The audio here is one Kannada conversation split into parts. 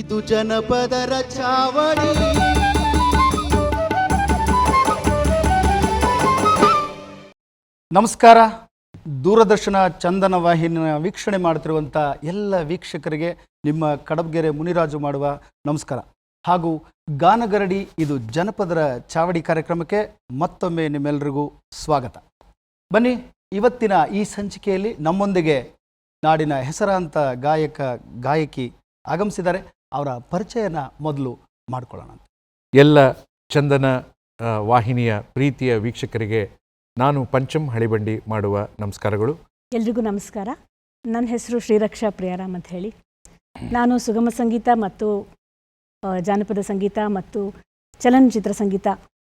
ಇದು ಜನಪದರ ಚಾವಡಿ ನಮಸ್ಕಾರ. ದೂರದರ್ಶನ ಚಂದನ ವಾಹಿನಿಯ ವೀಕ್ಷಣೆ ಮಾಡ್ತಿರುವಂಥ ಎಲ್ಲ ವೀಕ್ಷಕರಿಗೆ ನಿಮ್ಮ ಕಡಬಗೆರೆ ಮುನಿರಾಜು ಮಾಡುವ ನಮಸ್ಕಾರ. ಹಾಗೂ ಗಾನಗರಡಿ ಇದು ಜನಪದರ ಚಾವಡಿ ಕಾರ್ಯಕ್ರಮಕ್ಕೆ ಮತ್ತೊಮ್ಮೆ ನಿಮ್ಮೆಲ್ಲರಿಗೂ ಸ್ವಾಗತ. ಬನ್ನಿ, ಇವತ್ತಿನ ಈ ಸಂಚಿಕೆಯಲ್ಲಿ ನಮ್ಮೊಂದಿಗೆ ನಾಡಿನ ಹೆಸರಾಂತ ಗಾಯಕ, ಗಾಯಕಿ ಆಗಮಿಸಿದ್ದಾರೆ. ಅವರ ಪರಿಚಯನ ಮೊದಲು ಮಾಡಿಕೊಳ್ಳೋಣ ಎಲ್ಲ ಚಂದನ ವಾಹಿನಿಯ ಪ್ರೀತಿಯ ವೀಕ್ಷಕರಿಗೆ ನಾನು ಪಂಚಮ್ ಹಳಿಬಂಡಿ ಮಾಡುವ ನಮಸ್ಕಾರಗಳು. ಎಲ್ರಿಗೂ ನಮಸ್ಕಾರ. ನನ್ನ ಹೆಸರು ಶ್ರೀರಕ್ಷಾ ಪ್ರಿಯಾರಾಮ್ ಅಂತ ಹೇಳಿ. ನಾನು ಸುಗಮ ಸಂಗೀತ ಮತ್ತು ಜಾನಪದ ಸಂಗೀತ ಮತ್ತು ಚಲನಚಿತ್ರ ಸಂಗೀತ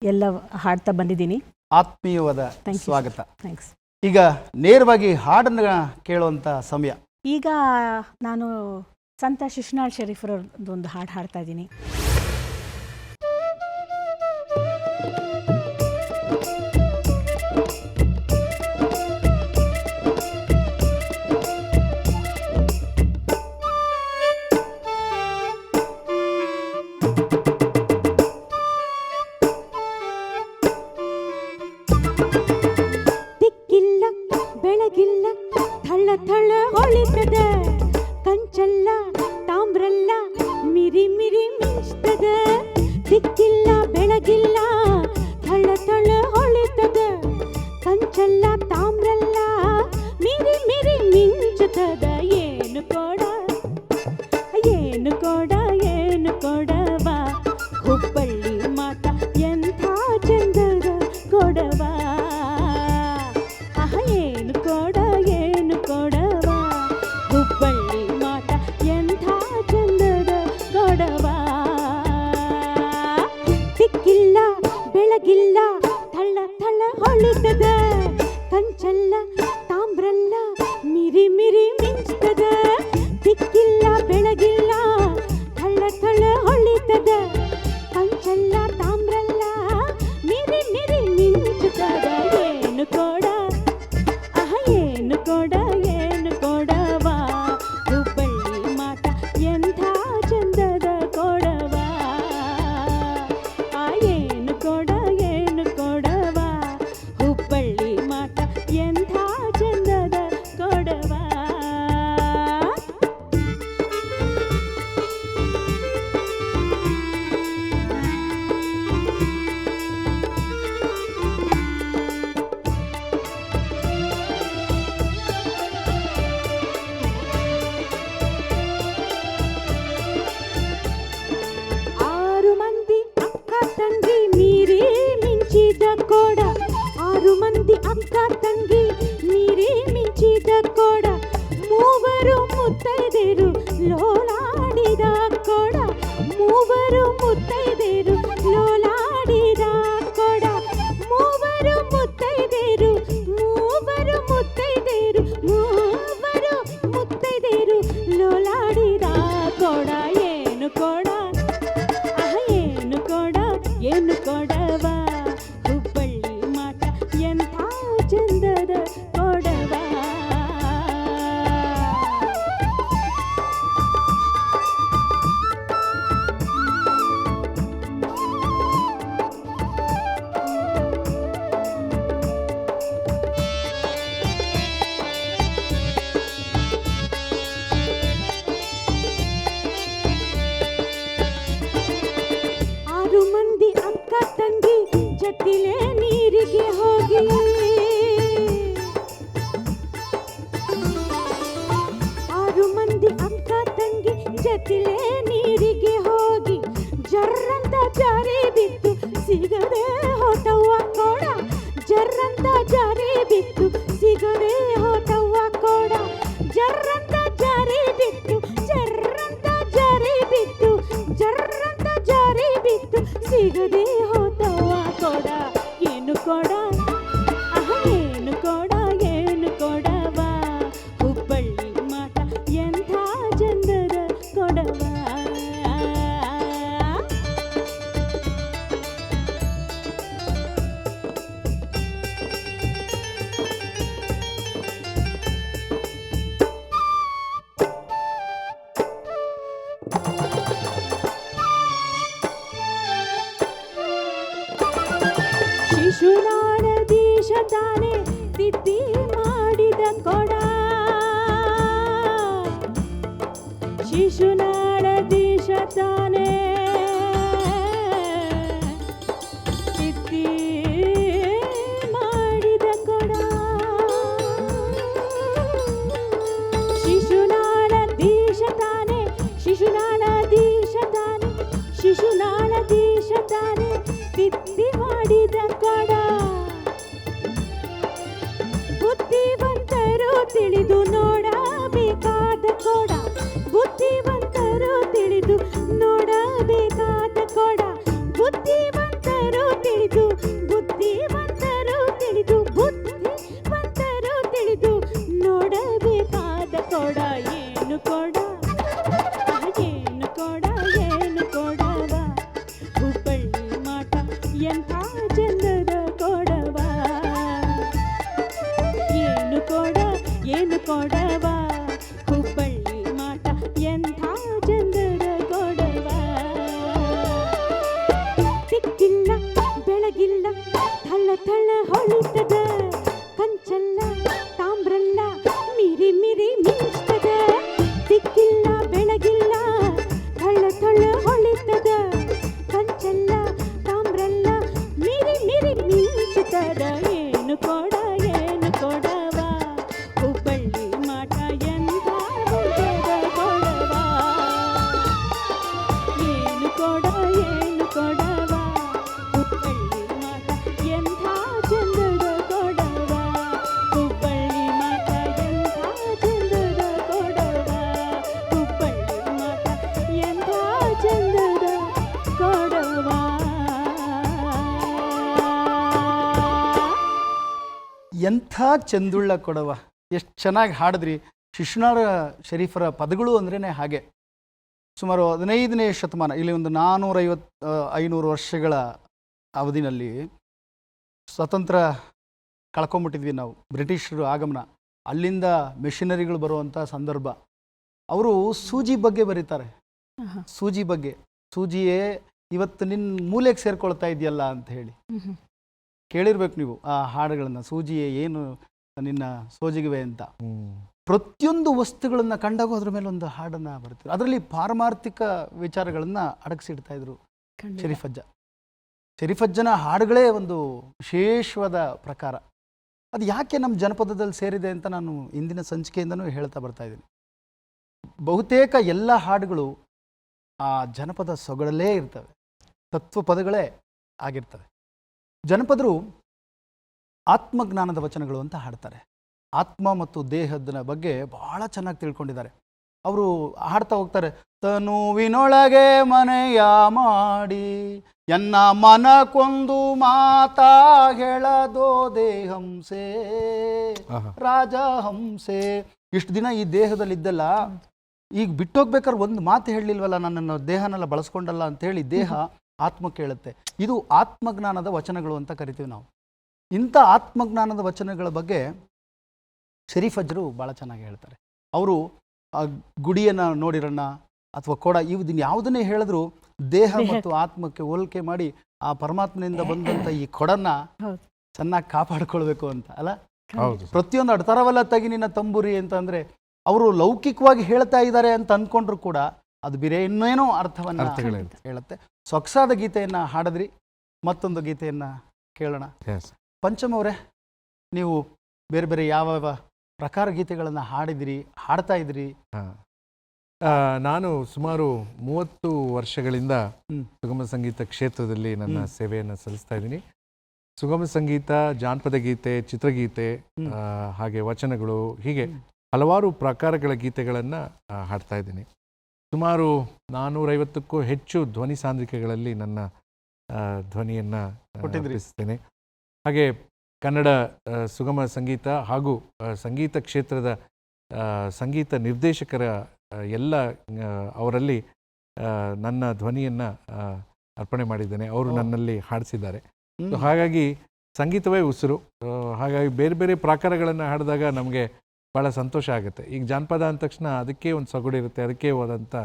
ಎಲ್ಲ ಹಾಡ್ತಾ ಬಂದಿದ್ದೀನಿ. ಆತ್ಮೀಯವಾದ ಸ್ವಾಗತ. ಥ್ಯಾಂಕ್ಸ್ ಈಗ ನೇರವಾಗಿ ಹಾಡನ್ನು ಕೇಳುವಂಥ ಸಮಯ. ಈಗ ನಾನು ಸಂತ ಶಿಶುನಾಳ್ ಶರೀಫ್ರವ್ರದ್ದೊಂದು ಹಾಡು ಹಾಡ್ತಾ ಇದ್ದೀನಿ. ತಿದ್ದಿ ಮಾಡಿದ ಕಡ. ಬುದ್ಧಿವಂತರು ತಿಳಿದು ನೋಡಬೇಕಾದ ಥಳ ಥಳ ಹೊಳಿತದ ಎಂಥ ಚಂದುಳ್ಳ ಕೊಡವ. ಎಷ್ಟು ಚೆನ್ನಾಗಿ ಹಾಡಿದ್ರಿ. ಶಿಶುನಾರ ಶರೀಫರ ಪದಗಳು ಅಂದ್ರೇ ಹಾಗೆ. ಸುಮಾರು ಹದಿನೈದನೇ ಶತಮಾನ ಇಲ್ಲಿ ಒಂದು ನಾನ್ನೂರೈವತ್ತು ಐನೂರು ವರ್ಷಗಳ ಅವಧಿನಲ್ಲಿ ಸ್ವತಂತ್ರ ಕಳ್ಕೊಂಬಿಟ್ಟಿದ್ವಿ ನಾವು ಬ್ರಿಟಿಷರು ಆಗಮನ. ಅಲ್ಲಿಂದ ಮೆಷಿನರಿಗಳು ಬರುವಂಥ ಸಂದರ್ಭ. ಅವರು ಸೂಜಿ ಬಗ್ಗೆ ಬರೀತಾರೆ. ಸೂಜಿ ಬಗ್ಗೆ. ಸೂಜಿಯೇ ಇವತ್ತು ನಿನ್ನ ಮೂಲೆಗೆ ಸೇರ್ಕೊಳ್ತಾ ಇದೆಯಲ್ಲ ಅಂತ ಹೇಳಿ. ಕೇಳಿರ್ಬೇಕು ನೀವು ಆ ಹಾಡುಗಳನ್ನು. ಸೂಜಿಯೇ ಏನು ನಿನ್ನ ಸೋಜಿಗಿವೆ ಅಂತ. ಪ್ರತಿಯೊಂದು ವಸ್ತುಗಳನ್ನು ಕಂಡಾಗ ಅದ್ರ ಮೇಲೆ ಒಂದು ಹಾಡನ್ನು ಬರುತ್ತೆ. ಅದರಲ್ಲಿ ಪಾರಮಾರ್ಥಿಕ ವಿಚಾರಗಳನ್ನು ಅಡಗಿಸಿಡ್ತಾ ಇದ್ರು. ಶರೀಫಜ್ಜ. ಶರೀಫಜ್ಜನ ಹಾಡುಗಳೇ ಒಂದು ವಿಶೇಷವಾದ ಪ್ರಕಾರ. ಅದು ಯಾಕೆ ನಮ್ಮ ಜನಪದದಲ್ಲಿ ಸೇರಿದೆ ಅಂತ ನಾನು ಇಂದಿನ ಸಂಚಿಕೆಯಿಂದನೂ ಹೇಳ್ತಾ ಬರ್ತಾ ಇದ್ದೀನಿ. ಬಹುತೇಕ ಎಲ್ಲ ಹಾಡುಗಳು ಆ ಜನಪದ ಸೊಗಡಲ್ಲೇ ಇರ್ತವೆ. ತತ್ವ ಪದಗಳೇ ಆಗಿರ್ತವೆ. ಜನಪದರು ಆತ್ಮಜ್ಞಾನದ ವಚನಗಳು ಅಂತ ಹಾಡ್ತಾರೆ. ಆತ್ಮ ಮತ್ತು ದೇಹದ ಬಗ್ಗೆ ಬಹಳ ಚೆನ್ನಾಗಿ ತಿಳ್ಕೊಂಡಿದ್ದಾರೆ. ಅವರು ಹಾಡ್ತಾ ಹೋಗ್ತಾರೆ ತನುವಿನೊಳಗೆ ಮನೆಯ ಮಾಡಿ ಎನ್ನ ಮನಕ್ಕೊಂದು ಮಾತಾ ಹೇಳದೋ ದೇಹಂಸೆ ರಾಜ ರಾಜಹಂಸೆ ಇಷ್ಟು ದಿನ ಈ ದೇಹದಲ್ಲಿದ್ದಲ್ಲ ಈಗ ಬಿಟ್ಟೋಗ್ಬೇಕಾದ್ರೆ ಒಂದು ಮಾತು ಹೇಳಲಿಲ್ವಲ್ಲ ನನ್ನನ್ನು ದೇಹನೆಲ್ಲ ಬಳಸ್ಕೊಂಡಲ್ಲ ಅಂತೇಳಿ ದೇಹ ಆತ್ಮ ಕೇಳುತ್ತೆ ಇದು ಆತ್ಮಜ್ಞಾನದ ವಚನಗಳು ಅಂತ ಕರಿತೀವಿ ನಾವು ಇಂಥ ಆತ್ಮಜ್ಞಾನದ ವಚನಗಳ ಬಗ್ಗೆ ಶರೀಫಜ್ಜರು ಭಾಳ ಚೆನ್ನಾಗಿ ಹೇಳ್ತಾರೆ ಅವರು ಆ ಗುಡಿಯನ್ನು ನೋಡಿರೋಣ ಅಥವಾ ಕೊಡ ಇವುದಿನ ಯಾವುದನ್ನೇ ಹೇಳಿದ್ರು ದೇಹ. ಮತ್ತು ಆತ್ಮಕ್ಕೆ ಹೋಲಿಕೆ ಮಾಡಿ ಆ ಪರಮಾತ್ಮನಿಂದ ಬಂದಂಥ ಈ ಕೊಡನ್ನ. ಚೆನ್ನಾಗಿ ಕಾಪಾಡ್ಕೊಳ್ಬೇಕು ಅಂತ ಅಲ್ಲ. ಪ್ರತಿಯೊಂದು ಅಡ್ತಾರವಲ್ಲ ತಗಿ ನಿನ್ನ ತಂಬುರಿ ಅಂತಂದ್ರೆ ಅವರು ಲೌಕಿಕವಾಗಿ ಹೇಳ್ತಾ ಇದ್ದಾರೆ ಅಂತ ಅಂದ್ಕೊಂಡ್ರು ಕೂಡ ಅದು ಬೇರೆ ಇನ್ನೇನೋ ಅರ್ಥವನ್ನ. ಹೇಳುತ್ತೆ. ಸೊಗಸಾದ ಗೀತೆಯನ್ನ ಹಾಡಿದ್ರಿ ಮತ್ತೊಂದು ಗೀತೆಯನ್ನ ಕೇಳೋಣ. ಪಂಚಮವರೇ ನೀವು ಬೇರೆ ಬೇರೆ ಯಾವ ಯಾವ ಪ್ರಕಾರ ಗೀತೆಗಳನ್ನು ಹಾಡಿದ್ರಿ ಹಾಡ್ತಾ ಇದ್ರಿ? ನಾನು ಸುಮಾರು ಮೂವತ್ತು ವರ್ಷಗಳಿಂದ ಸುಗಮ ಸಂಗೀತ ಕ್ಷೇತ್ರದಲ್ಲಿ ನನ್ನ. ಸೇವೆಯನ್ನು ಸಲ್ಲಿಸ್ತಾ ಇದ್ದೀನಿ. ಸುಗಮ ಸಂಗೀತ ಜಾನಪದ ಗೀತೆ ಚಿತ್ರಗೀತೆ ಹಾಗೆ ವಚನಗಳು ಹೀಗೆ ಹಲವಾರು ಪ್ರಕಾರಗಳ ಗೀತೆಗಳನ್ನು ಹಾಡ್ತಾ ಇದ್ದೀನಿ. ಸುಮಾರು ನಾನ್ನೂರೈವತ್ತಕ್ಕೂ ಹೆಚ್ಚು ಧ್ವನಿ ಸಾಂದ್ರಿಕೆಗಳಲ್ಲಿ ನನ್ನ ಧ್ವನಿಯನ್ನು ಕೊಟ್ಟಿದ್ದೇನೆ. ಹಾಗೆ ಕನ್ನಡ ಸುಗಮ ಸಂಗೀತ ಹಾಗೂ ಸಂಗೀತ ಕ್ಷೇತ್ರದ ಸಂಗೀತ ನಿರ್ದೇಶಕರ ಎಲ್ಲ ಅವರಲ್ಲಿ ನನ್ನ ಧ್ವನಿಯನ್ನು ಅರ್ಪಣೆ ಮಾಡಿದ್ದೇನೆ. ಅವರು ನನ್ನಲ್ಲಿ ಹಾಡಿಸಿದ್ದಾರೆ. ಹಾಗಾಗಿ ಸಂಗೀತವೇ ಉಸಿರು. ಹಾಗಾಗಿ ಬೇರೆ ಬೇರೆ ಪ್ರಾಕಾರಗಳನ್ನು ಹಾಡಿದಾಗ ನಮಗೆ ಭಾಳ ಸಂತೋಷ ಆಗುತ್ತೆ. ಈಗ ಜಾನಪದ ಅಂದ ತಕ್ಷಣ ಅದಕ್ಕೆ ಒಂದು ಸೊಗಡು ಇರುತ್ತೆ ಅದಕ್ಕೆ ಹೋದಂಥ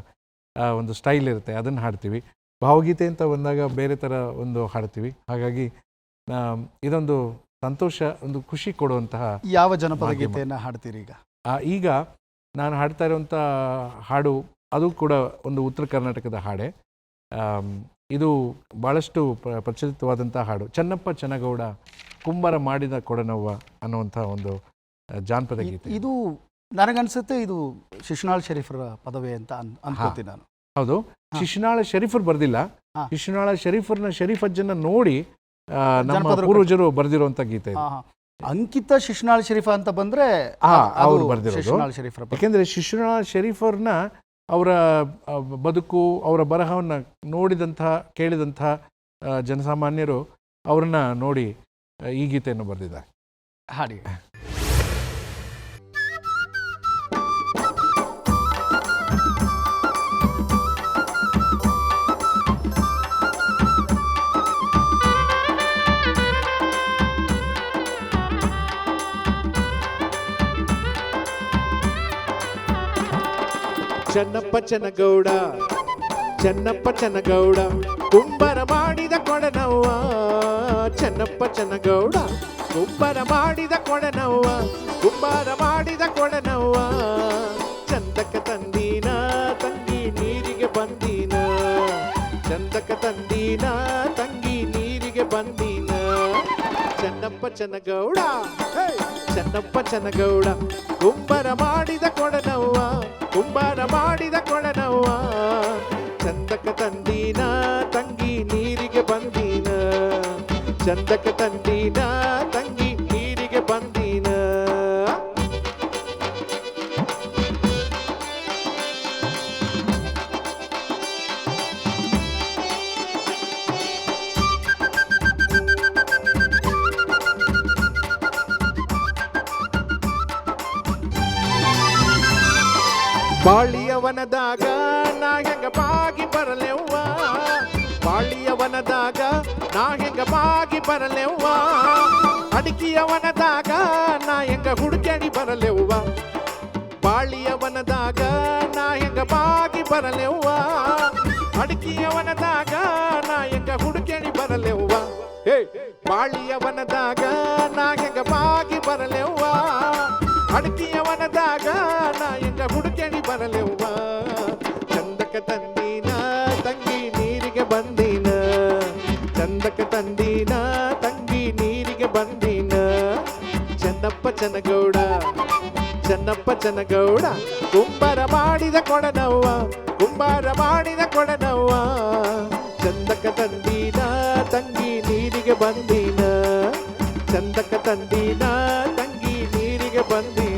ಒಂದು ಸ್ಟೈಲ್ ಇರುತ್ತೆ. ಅದನ್ನು ಹಾಡ್ತೀವಿ. ಭಾವಗೀತೆ ಅಂತ ಬಂದಾಗ ಬೇರೆ ಥರ ಒಂದು ಹಾಡ್ತೀವಿ. ಹಾಗಾಗಿ ಇದೊಂದು ಸಂತೋಷ ಒಂದು ಖುಷಿ ಕೊಡುವಂತಹ ಯಾವ ಜನಪದ ಗೀತೆಯನ್ನು ಹಾಡ್ತೀರಿ ಈಗ? ಈಗ ನಾನು ಹಾಡ್ತಾ ಇರುವಂಥ ಹಾಡು ಅದು ಕೂಡ ಒಂದು ಉತ್ತರ ಕರ್ನಾಟಕದ ಹಾಡೆ. ಇದು ಭಾಳಷ್ಟು ಪ್ರ- ಪ್ರಚಲಿತವಾದಂಥ ಹಾಡು. ಚನ್ನಪ್ಪ ಚನ್ನಗೌಡ ಕುಂಬಾರ ಮಾಡಿದ ಕೊಡನವ್ವ ಅನ್ನುವಂಥ ಒಂದು ಜಾನಪದ ಗೀತೆ. ಇದು ನನಗನ್ಸುತ್ತೆ ಇದು ಶಿಶುನಾಳ್ ಶರೀಫರ ಪದವಿ ಅಂತ ಅನ್ ಅನ್ಕೋತೀನಿ ನಾನು. ಹೌದು. ಶಿಶುನಾಳ ಶರೀಫರ್ ಬರ್ದಿಲ್ಲ. ಶಿಶುನಾಳ ಶರೀಫರ್ನ ಶರೀಫ್ ಅಜ್ಜನ ನೋಡಿ ನಮ್ಮ ಪೂರ್ವಜರು ಬರೆದಿರುವಂತ ಗೀತೆ. ಅಂಕಿತ ಶಿಶುನಾಳ್ ಶರೀಫ ಅಂತ ಬಂದ್ರೆ ಅವರು ಬರೆದಿರೋದು. ಶರೀಫರ ಪದ. ಶಿಶುನಾಳ ಶರೀಫರ್ನ ಅವರ ಬದುಕು ಅವರ ಬರಹವನ್ನ ನೋಡಿದಂತಹ ಕೇಳಿದಂತಹ ಜನಸಾಮಾನ್ಯರು ಅವ್ರನ್ನ ನೋಡಿ ಈ ಗೀತೆಯನ್ನು ಬರೆದಿದ್ದಾರೆ. ಹಾಡಿ. ಚೆನ್ನಪ್ಪ ಚನ್ನಗೌಡ, ಚನ್ನಪ್ಪ ಚನ್ನಗೌಡ, ಕುಂಬರ ಮಾಡಿದ ಕೊಡನವ್ವ. ಚನ್ನಪ್ಪ ಚನ್ನಗೌಡ, ಕುಂಬರ ಮಾಡಿದ ಕೊಡನವ್ವ, ಕುಂಬಾರ ಮಾಡಿದ ಕೊಡನವ್ವ. ಚಂದಕ ತಂದೀನ, ತಂಗಿ ನೀರಿಗೆ ಬಂದೀನ, ಚಂದಕ ತಂದೀನ ಚೆನ್ನಗೌಡ! ಚೆನ್ನಪ್ಪ ಚೆನ್ನಗೌಡ ಕುಂಬರ ಮಾಡಿದ ಕೊಡನವ್ವ, ಕುಂಬಾರ ಮಾಡಿದ ಕೊಡನವ್ವ ಚಂದಕ ತಂದೀನ, ತಂಗಿ ನೀರಿಗೆ ಬಂದೀನ, ಚಂದಕ ತಂದೀನ ಬಾಳಿಯವನದಾಗ ನಾ ಹೆಂಗ ಬಾಗಿ ಬರಲೆವ್ವ? ಬಾಳಿಯವನದಾಗ ನಾ ಹೆಂಗ ಬಾಗಿ ಬರಲೆವ್ವ? ಅಡಿಕೆಯವನದಾಗ ನಾ ಹೆಂಗ ಹುಡುಕ್ಯಾಡಿ ಬರಲೆವ್ವ? ಬಾಳಿಯವನದಾಗ ನಾ ಹೆಂಗ ಬಾಗಿ ಬರಲೆವ್ವ? ಅಡಿಕೆಯವನದಾಗ ನಾ ಹೆಂಗ ಹುಡುಕ್ಯಾಡಿ ಬರಲೆವ್ವ? ಹೇ, ಬಾಳಿಯವನದಾಗ ನಾ ಹೆಂಗ ಬಾಗಿ ಬರಲೆವ್ವ? ಅಡಕಿಯವನದಾಗ ನಾ ಹೆಂಗ ಹುಡುಕಣಿ ಬರಲೆವ್ವ. ಚಂದಕ ತಂದಿನ ತಂಗಿ ನೀರಿಗೆ ಬಂದಿನ. ಚಂದಕ ತಂದಿನ ತಂಗಿ ನೀರಿಗೆ ಬಂದಿನ. ಚೆನ್ನಪ್ಪ ಚೆನ್ನಗೌಡ ಚೆನ್ನಪ್ಪ ಚೆನ್ನಗೌಡ, ಕುಂಬಾರ ಮಾಡಿದ ಕೊಡನವ್ವ, ಕುಂಬಾರ ಮಾಡಿದ ಕೊಡನವ್ವ. ಚಂದಕ ತಂದಿನ ತಂಗಿ ನೀರಿಗೆ ಬಂದಿನ. ಚಂದಕ ತಂದಿನ ತಂಗಿ ನೀರಿಗೆ ಬಂದೀನ.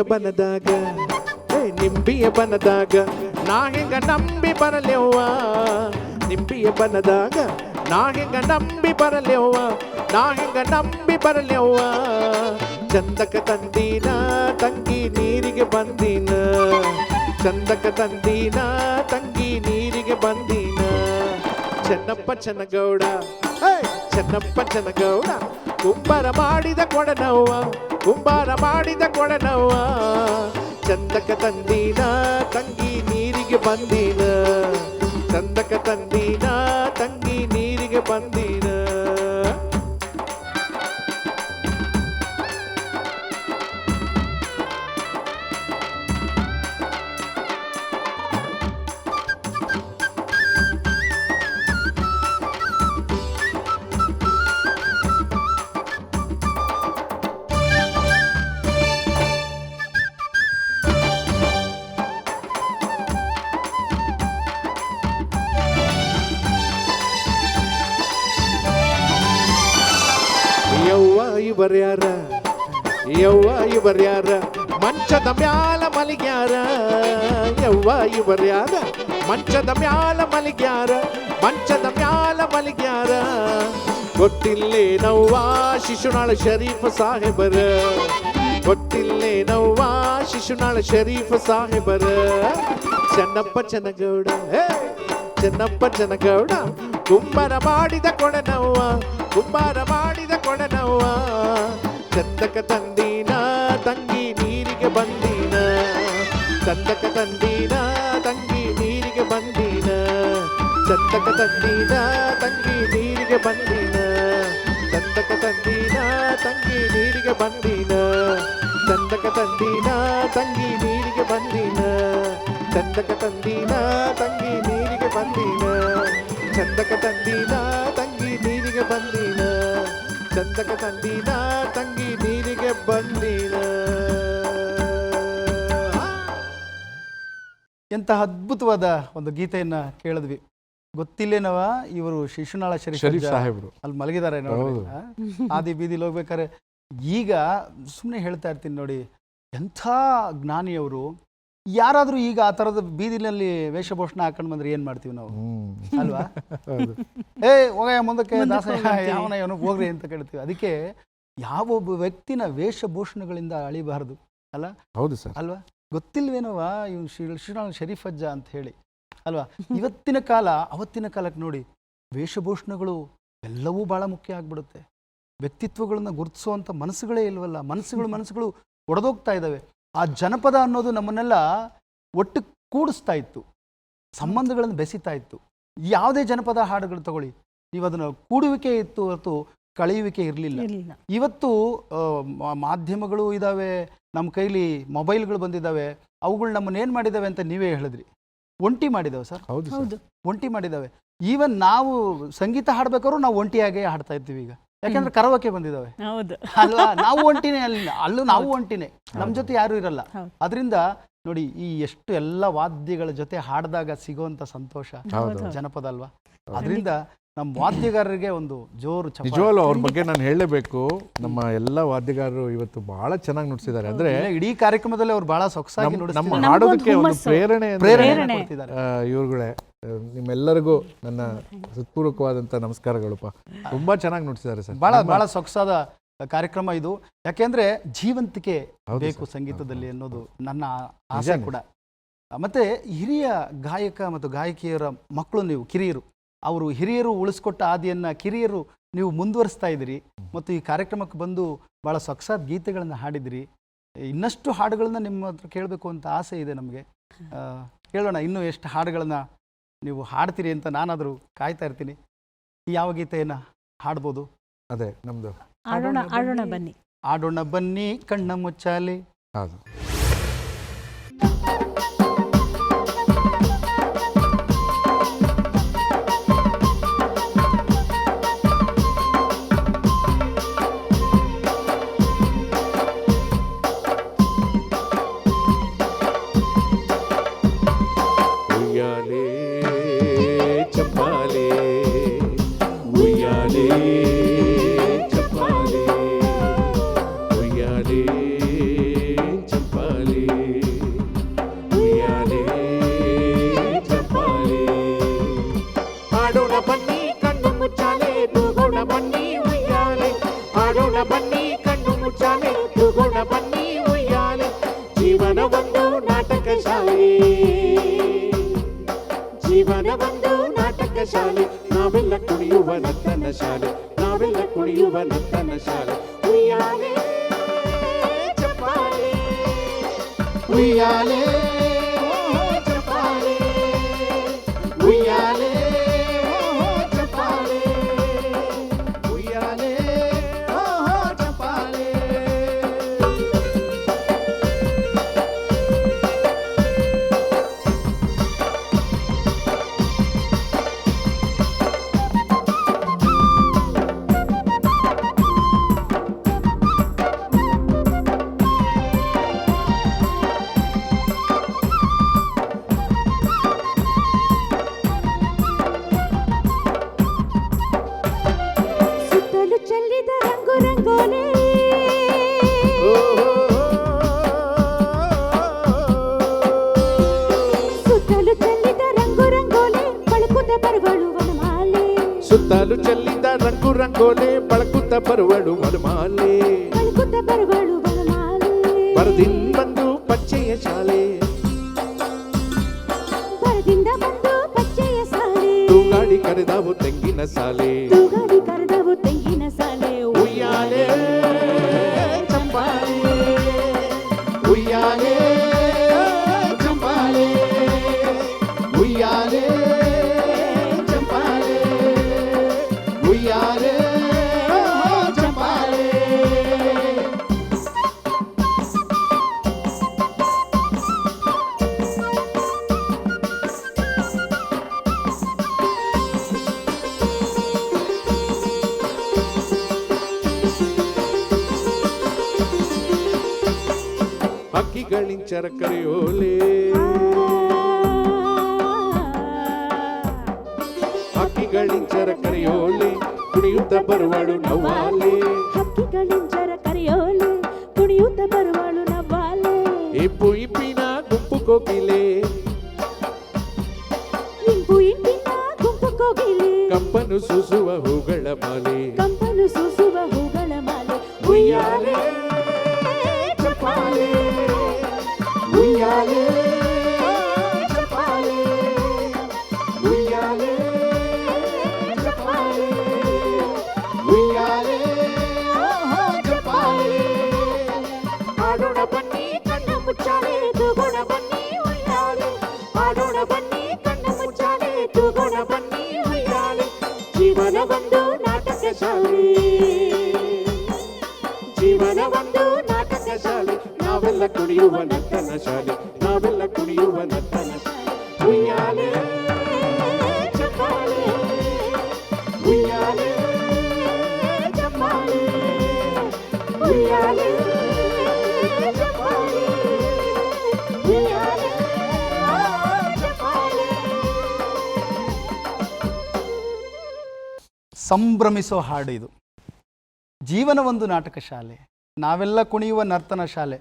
ಬನದಾಗ. ಏ, ನಿಂಬಿಯ ಬನದಾಗ. ನಾ ಹೆಂಗ ನಂಬಿ ಬರಲೆವ್ವ? ನಿಂಬಿಯ ಬನದಾಗ. ನಾ ಹೆಂಗ ನಂಬಿ ಬರಲೆವ್ವ? ನಾ ಹೆಂಗ ನಂಬಿ ಬರಲೆವ್ವ? ಚಂದಕ ತಂದಿನ ತಂಗಿ ನೀರಿಗೆ ಬಂದಿನ. ಚಂದಕ ತಂದಿನ ತಂಗಿ ನೀರಿಗೆ ಬಂದಿನ. ಚೆನ್ನಪ್ಪ ಚೆನ್ನಗೌಡ. ಚೆನ್ನಪ್ಪ ಚೆನ್ನಗೌಡ. ಕುಂಬಾರ ಮಾಡಿದ ಕೊಡನವ್ವ, ಕುಂಬಾರ ಮಾಡಿದ ಕೊಡನವ್ವ. ಚಂದಕ ತಂದೀನ ತಂಗಿ ನೀರಿಗೆ ಬಂದೀನ, ಚಂದಕ ತಂದೀನ ತಂಗಿ ನೀರಿಗೆ ಬಂದೀನ. ಇವರ್ಯಾರ ಯವ್ವ ಇವರ್ಯಾರ ಮಂಚದ ಮ್ಯಾಲ ಮಲಗ್ಯಾರ? ಯವ್ವ ಇವರ್ಯಾರ ಮಂಚದ ಮ್ಯಾಲ ಮಲಗ್ಯಾರ? ಮಂಚದ ಮ್ಯಾಲ ಮಲಗ್ಯಾರ? ಗೊತ್ತಿಲ್ಲೇ ನವ್ವಾ, ಶಿಶುನಾಳ ಶರೀಫ್ ಸಾಹೇಬರ. ಗೊತ್ತಿಲ್ಲೇ ನವ್ವಾ, ಶಿಶುನಾಳ ಶರೀಫ್ ಸಾಹೇಬರ. ಚೆನ್ನಪ್ಪ ಚೆನ್ನಗೌಡ, ಹೇ, ಚೆನ್ನಪ್ಪ ಜನಗೌಡ ಕುಂಬರ ಮಾಡಿದ ಕೊಡನವ್ವ ಕುಂಬಾರ ಮಾಡಿದ ಕೊಡನವ್ವ. ಚಂದಕ ತಂದೀನ ತಂಗಿ ನೀರಿಗೆ ಬಂದೀನ. ಚಂದಕ ತಂದೀನ ತಂಗಿ ನೀರಿಗೆ ಬಂದೀನ. ಚಂದಕ ತಂದೀನ ತಂಗಿ ನೀರಿಗೆ ಬಂದೀನ. ಚಂದಕ ತಂದೀನ ತಂಗಿ ನೀರಿಗೆ ಬಂದೀನ. ಚಂದಕ ತಂದೀನ ತಂಗಿ ನೀರಿಗೆ ಬಂದೀನ. ಚಂದಕ ತಂದೀನ ತಂಗಿ ನೀರಿಗೆ ಬಂದೀನ. ಚಂದಕ ತಂದೀನ ತಂಗಿ ನೀರಿಗೆ ಬಂದಿನ ಚಂದಕ ತಂದಿನ ತಂಗಿ ನೀರಿಗೆ ಬಂದಿನ. ಎಂತಹ ಅದ್ಭುತವಾದ ಒಂದು ಗೀತೆಯನ್ನ ಕೇಳಿದ್ವಿ. ಗೊತ್ತಿಲ್ಲೇನವ ಇವರು ಶಿಶುನಾಳ ಶರೀಫ್ ಶರೀಫ್ ಸಾಹೇಬ್ರು. ಅಲ್ಲಿ ಮಲಗಿದ್ದಾರೆ ನೋಡಿ ಆದಿ ಬೀದಿಲಿ ಹೋಗ್ಬೇಕಾದ್ರೆ ಈಗ ಸುಮ್ಮನೆ ಹೇಳ್ತಾ ಇರ್ತೀನಿ ನೋಡಿ ಎಂಥ ಜ್ಞಾನಿಯವರು ಯಾರಾದರೂ ಈಗ ಆ ಥರದ ಬೀದಿನಲ್ಲಿ ವೇಷಭೂಷಣ ಹಾಕೊಂಡು ಬಂದ್ರೆ ಏನು ಮಾಡ್ತೀವಿ ನಾವು? ಅಲ್ವಾ? ಹೌದು. ಏ ಹೋಗಯ್ಯ ಮುಂದಕ್ಕೆ ದಾಸ. ಯಾವನ ಇವನು ಹೋಗ್ರಿ ಅಂತ ಕೇಳ್ತೀವಿ. ಅದಕ್ಕೆ ಯಾವೊಬ್ಬ ವ್ಯಕ್ತಿನ ವೇಷಭೂಷಣಗಳಿಂದ ಅಳಿಬಾರದು ಅಲ್ಲ? ಹೌದು ಸರ್. ಅಲ್ವಾ? ಗೊತ್ತಿಲ್ವೇನೋವಾ ಇವ್ ಶಿಶುನಾಳ ಶರೀಫ್ ಅಜ್ಜ ಅಂತ ಹೇಳಿ. ಅಲ್ವಾ? ಇವತ್ತಿನ ಕಾಲ ಅವತ್ತಿನ ಕಾಲಕ್ಕೆ ನೋಡಿ ವೇಷಭೂಷಣಗಳು ಎಲ್ಲವೂ ಭಾಳ ಮುಖ್ಯ ಆಗ್ಬಿಡುತ್ತೆ. ವ್ಯಕ್ತಿತ್ವಗಳನ್ನ ಗುರುತಿಸುವಂತ ಮನಸ್ಸುಗಳೇ ಇಲ್ವಲ್ಲ? ಮನಸ್ಸುಗಳು ಮನಸ್ಸುಗಳು ಒಡೆದೋಗ್ತಾ ಇದ್ದಾವೆ ಆ ಜನಪದ ಅನ್ನೋದು ನಮ್ಮನ್ನೆಲ್ಲ ಒಟ್ಟು ಕೂಡಿಸ್ತಾ ಇತ್ತು. ಸಂಬಂಧಗಳನ್ನು ಬೆಸಿತಾ ಇತ್ತು. ಯಾವುದೇ ಜನಪದ ಹಾಡುಗಳು ತಗೊಳ್ಳಿ. ನೀವು ಅದನ್ನು ಕೂಡುವಿಕೆ ಇತ್ತು ಹೊರತು ಕಳೆಯುವಿಕೆ ಇರಲಿಲ್ಲ. ಇವತ್ತು ಮಾಧ್ಯಮಗಳು ಇದ್ದಾವೆ ನಮ್ಮ ಕೈಲಿ ಮೊಬೈಲ್ಗಳು ಬಂದಿದ್ದಾವೆ ಅವುಗಳು ನಮ್ಮನ್ನ ಏನು ಮಾಡಿದ್ದಾವೆ ಅಂತ ನೀವೇ ಹೇಳಿದ್ರಿ. ಒಂಟಿ ಮಾಡಿದ್ದಾವೆ ಸರ್. ಹೌದು ಹೌದು. ಒಂಟಿ ಮಾಡಿದ್ದಾವೆ. ಈವನ್ ನಾವು ಸಂಗೀತ ಹಾಡಬೇಕಾದ್ರೂ ನಾವು ಒಂಟಿಯಾಗೇ ಹಾಡ್ತಾ ಇರ್ತೀವಿ ಈಗ. ಯಾಕೆಂದ್ರೆ ಕರವಕ್ಕೆ ಬಂದಿದ್ದಾವೆ. ಹೌದು. ಅಲ್ವಾ ನಾವು ಒಂಟಿನೇ ಅಲ್ಲಿ ಅಲ್ಲೂ ನಾವು ಒಂಟಿನೇ. ನಮ್ಮ ಜೊತೆ ಯಾರು ಇರಲ್ಲ. ಅದರಿಂದ ನೋಡಿ ಈ ಎಷ್ಟು ಎಲ್ಲ ವಾದ್ಯಗಳ ಜೊತೆ ಹಾಡಿದಾಗ ಸಿಗುವಂತ ಸಂತೋಷ ಹೌದು. ಜನಪದ ಅಲ್ವಾ ಅದರಿಂದ ನಮ್ಮ ವಾದ್ಯಗಾರರಿಗೆ ಒಂದು ಜೋರು ಚಪ್ಪಾಳೆ. ನಿಜವಾಗ್ಲೂ ಅವ್ರ ಬಗ್ಗೆ ನಾನು ಹೇಳಲೇಬೇಕು. ನಮ್ಮ ಎಲ್ಲ ವಾದ್ಯಗಾರರು ಇವತ್ತು ಬಹಳ ಚೆನ್ನಾಗಿ ನುಡಿಸಿದ್ದಾರೆ. ಅಂದ್ರೆ ಇಲ್ಲ, ಇಡೀ ಕಾರ್ಯಕ್ರಮದಲ್ಲಿ ಅವ್ರು ಬಹಳ ಸೊಗಸಾಗಿ ನಮ್ಮ- ಹಾಡೋದಕ್ಕೆ ಒಂದು. ಪ್ರೇರಣೆ ಪ್ರೇರಣೆ ಇವ್ರುಗಳೇ. ನಿಮ್ಮೆಲ್ಲರಿಗೂ ನನ್ನ ಹೃತ್ಪೂರ್ವಕವಾದಂಥ ನಮಸ್ಕಾರಗಳಪ್ಪ. ತುಂಬ ಚೆನ್ನಾಗಿ ನುಡಿಸಿದ್ದಾರೆ ಸರ್. ಭಾಳ ಭಾಳ ಬಹಳ ಸೊಗಸಾದ ಕಾರ್ಯಕ್ರಮ ಇದು. ಯಾಕೆಂದರೆ ಜೀವಂತಿಕೆ ಬೇಕು ಸಂಗೀತದಲ್ಲಿ ಅನ್ನೋದು ನನ್ನ ಆಸೆ ಕೂಡ. ಮತ್ತು ಹಿರಿಯ ಗಾಯಕ ಮತ್ತು ಗಾಯಕಿಯರ ಮಕ್ಕಳು ನೀವು ಕಿರಿಯರು. ಅವರು ಹಿರಿಯರು ಉಳಿಸ್ಕೊಟ್ಟ ಆದಿಯನ್ನ ಕಿರಿಯರು ನೀವು ಮುಂದುವರಿಸ್ತಾ ಇದ್ದೀರಿ. ಮತ್ತು ಈ ಕಾರ್ಯಕ್ರಮಕ್ಕೆ ಬಂದು ಭಾಳ ಸೊಗಸಾದ ಗೀತೆಗಳನ್ನು ಹಾಡಿದಿರಿ ಇನ್ನಷ್ಟು ಹಾಡುಗಳನ್ನ ನಿಮ್ಮ ಹತ್ರ ಕೇಳಬೇಕು ಅಂತ ಆಸೆ ಇದೆ ನಮಗೆ. ಕೇಳೋಣ ಇನ್ನೂ ಎಷ್ಟು ಹಾಡುಗಳನ್ನ ನೀವು ಹಾಡ್ತೀರಿ ಅಂತ ನಾನಾದರೂ ಕಾಯ್ತಾ ಇರ್ತೀನಿ. ಯಾವ ಗೀತೆಯನ್ನು ಹಾಡ್ಬೋದು? ಅದೇ ನಮ್ದು. ಆಡೋಣ ಆಡೋಣ ಆಡೋಣ ಬನ್ನಿ. ಬನ್ನಿ. ಆಡೋಣ ಬನ್ನಿ ಕಣ್ಣ ಮುಚ್ಚಾಲೆ. ಹೌದು. బన్నీ ఉయ్యాలే. అరుణ బన్నీ కన్ను ముచ్చాలే. దుగుణ బన్నీ ఉయ్యాలే. జీవన బంధు నాటకశాలి. జీవన బంధు నాటకశాలి. ನಾವೆಲ್ಲ ಕುಣಿಯುವ ನರ್ತನ ಶಾಲೆ ನಾವೆಲ್ಲ ಕುಣಿಯುವ ನರ್ತನ ಶಾಲೆ ಉಯ್ಯಾಲೆ ಚಪ್ಪಾಳೆ ಉಯ್ಯಾಲೆ பருவடு வருமாலே பரதின் வந்து பச்சைய சாலே ತೂಗಾಡಿ ಕರೆದಾವು ತೆಂಗಿನ ಸಾಲೆ ಹಕ್ಕಿಗಳಿಂಚರ ಕರೆಯೋಲೆ ಹಕ್ಕಿಗಳಿಂಚರ ಕರೆಯೋಲೆ ಕುಣಿಯುತ್ತ ಬರುವಳು ನವ್ವಾಲೆ ಹಕ್ಕಿಗಳಿಂಚರ ಕರೆಯೋಲೆ ಕುಣಿಯುತ್ತ ಬರುವಳು ನವ್ವಾಲೆ ಇಪ್ಪು ಇಪ್ಪಿನ ಗುಂಪು ಕೋಗಿಲೆ ಇಂಪು ಇಂಪಿನ ಗುಂಪು ಕೋಗಿಲೆ ಕಂಪನು ಸೂಸುವ ಹೂಗಳ ಮಾಲೆ ಕಂಪನು ಆಡೋಣ ಬನ್ನಿ ಕಣ್ಣು ಮುಚ್ಚಾಲೆ ತೂಗೋಣ ಬನ್ನಿ ಉಯ್ಯಾಲೆ ಜೀವನ ಒಂದು ನಾಟಕ ಶಾಲೆ ಜೀವನ ಒಂದು ನಾಟಕ ಶಾಲೆ ನಾವೆಲ್ಲ ಕುಣಿಯುವ ನರ್ತನ ಶಾಲೆ ನಾವೆಲ್ಲ ಕುಣಿಯುವ ನರ್ತನ ಶಾಲೆ ಉಯ್ಯಾಲೆ ಸಂಭ್ರಮಿಸೋ ಹಾಡು ಇದು. ಜೀವನ ಒಂದು ನಾಟಕ ಶಾಲೆ. ನಾವೆಲ್ಲ ಕುಣಿಯುವ ನರ್ತನ ಶಾಲೆ.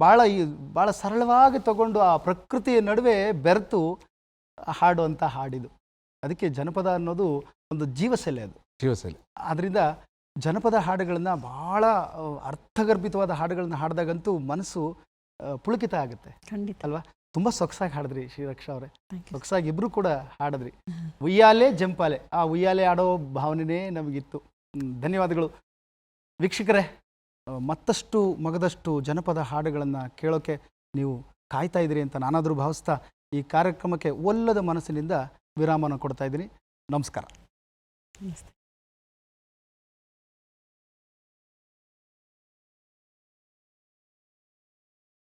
ಭಾಳ ಈ ಭಾಳ ಸರಳವಾಗಿ ತಗೊಂಡು ಆ ಪ್ರಕೃತಿಯ ನಡುವೆ ಬೆರೆತು ಹಾಡುವಂಥ ಹಾಡಿದು. ಅದಕ್ಕೆ ಜನಪದ ಅನ್ನೋದು ಒಂದು ಜೀವಸೆಲೆ ಅದು. ಜೀವಸೆಲೆ ಆದ್ದರಿಂದ ಜನಪದ ಹಾಡುಗಳನ್ನ ಭಾಳ ಅರ್ಥಗರ್ಭಿತವಾದ ಹಾಡುಗಳನ್ನ ಹಾಡಿದಾಗಂತೂ ಮನಸ್ಸು ಪುಳುಕಿತ ಪುಳಕಿತ ಆಗುತ್ತೆ. ಖಂಡಿತ. ಅಲ್ವಾ? ತುಂಬ ಸೊಗಸಾಗಿ ಹಾಡಿದ್ರಿ ಶ್ರೀರಕ್ಷಾ ಅವರೇ. ಇಬ್ರು ಸೊಗಸಾಗಿ ಇಬ್ಬರು ಕೂಡ ಹಾಡಿದ್ರಿ. ಉಯ್ಯಾಲೆ ಜಂಪಾಲೆ ಆ ಉಯ್ಯಾಲೆ ಆಡೋ ಭಾವನೆನೇ ನಮಗಿತ್ತು. ಧನ್ಯವಾದಗಳು. ವೀಕ್ಷಕರೇ ಮತ್ತಷ್ಟು ಮಗದಷ್ಟು ಜನಪದ ಹಾಡುಗಳನ್ನು ಕೇಳೋಕೆ ನೀವು ಕಾಯ್ತಾ ಇದ್ದೀರಿ ಅಂತ ನಾನಾದರೂ ಭಾವಿಸ್ತಾ ಈ ಕಾರ್ಯಕ್ರಮಕ್ಕೆ ಒಲ್ಲದ ಮನಸ್ಸಿನಿಂದ ವಿರಾಮನ ಕೊಡ್ತಾ ಇದ್ದೀನಿ. ನಮಸ್ಕಾರ. ನಮಸ್ತೆ.